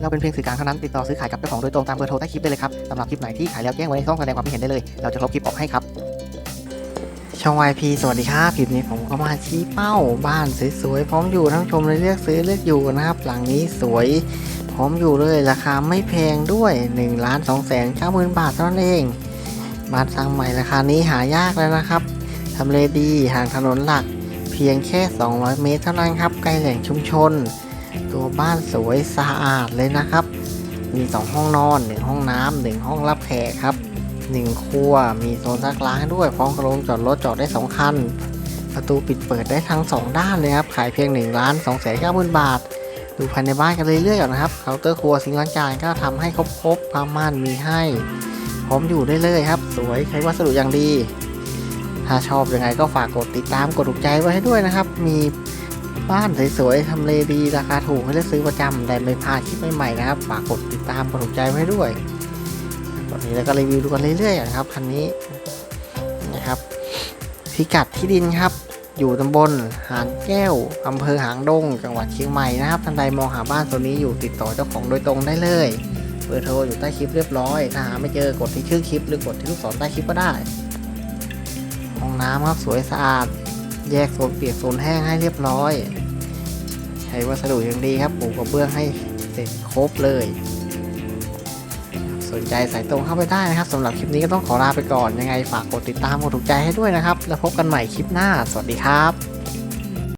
เราเป็นเพียงสื่อกลางเท่านั้นติดต่อซื้อขายกับเจ้าของโดยตรงตามเบอร์โทรใต้คลิปได้เลยครับสำหรับคลิปไหนที่ขายแล้วแจ้งไว้ในช่องแสดงความคิดเห็นได้เลย เราจะลบคลิปออกให้ครับช่อง YP สวัสดีครับคลิปนี้ผมก็มาชี้เป้าบ้านสวยๆพร้อมอยู่ทั้งชมเลยเลือกซื้อเลือกอยู่นะครับ หลังนี้สวยพร้อมอยู่เลยราคาไม่แพงด้วย1ล้าน2แสน9หมื่นบาทเท่านั้นเองบ้านสร้างใหม่ราคานี้หายากแล้วนะครับทำเลดีห่างถนนหลัก เพียงแค่ 200 เมตรเท่านั้นครับใกล้แหล่งชุมชน ตัวบ้านสวยสะอาดเลยนะครับ มี 2 ห้องนอน 1 ห้องน้ำหนึ่งห้องรับแขกครับ 1 ครัว มีโซนซักล้างด้วย พร้อมกับโรงจอดรถจอดได้ 2 คัน ประตูปิดเปิดได้ทั้ง 2 ด้านเลยครับ ขายเพียง1ล้าน2แสน9หมื่นบาท ดูภายในบ้านกันเรื่อยๆก่อนนะครับเคาน์เตอร์ครัวซิงค์ล้างจานก็ทำให้ครบๆผ้าม่านมีให้ พร้อมอยู่ได้เลยครับ สวยใช้วัสดุอย่างดี ถ้าชอบยังไงก็ฝากกดติดตามกดถูกใจไว้ให้ด้วยนะครับ มี บ้านสวยๆทำเลดีราคาถูกให้เลือกซื้อประจำได้ไม่พลาดคลิปใหม่ๆนะครับฝากกดติดตามกดถูกใจไว้ด้วยตอนนี้แล้วก็รีวิวดูกันเรื่อยๆนะครับคันนี้นะครับ พิกัดที่ดินครับ อยู่ตำบลหานแก้วอำเภอหางดง จังหวัดเชียงใหม่นะครับท่านใดมองหาบ้านตัวนี้อยู่ติดต่อเจ้าของโดยตรงได้เลยเบอร์โทรอยู่ใต้คลิปเรียบร้อย ถ้าหาไม่เจอกดที่ชื่อคลิปหรือกดที่ลูกศรใต้คลิปก็ได้ห้องน้ำครับสวยสะอาด แยกโซนเปียกโซนแห้งให้เรียบร้อย ใช้วัสดุอย่างดีครับปูกระเบื้องให้เสร็จครบเลย สนใจสายตรงเข้าไปได้นะครับสำหรับคลิปนี้ก็ต้องขอลาไปก่อนยังไงฝากกดติดตามกดถูกใจให้ด้วยนะครับ แล้วพบกันใหม่คลิปหน้า สวัสดีครับ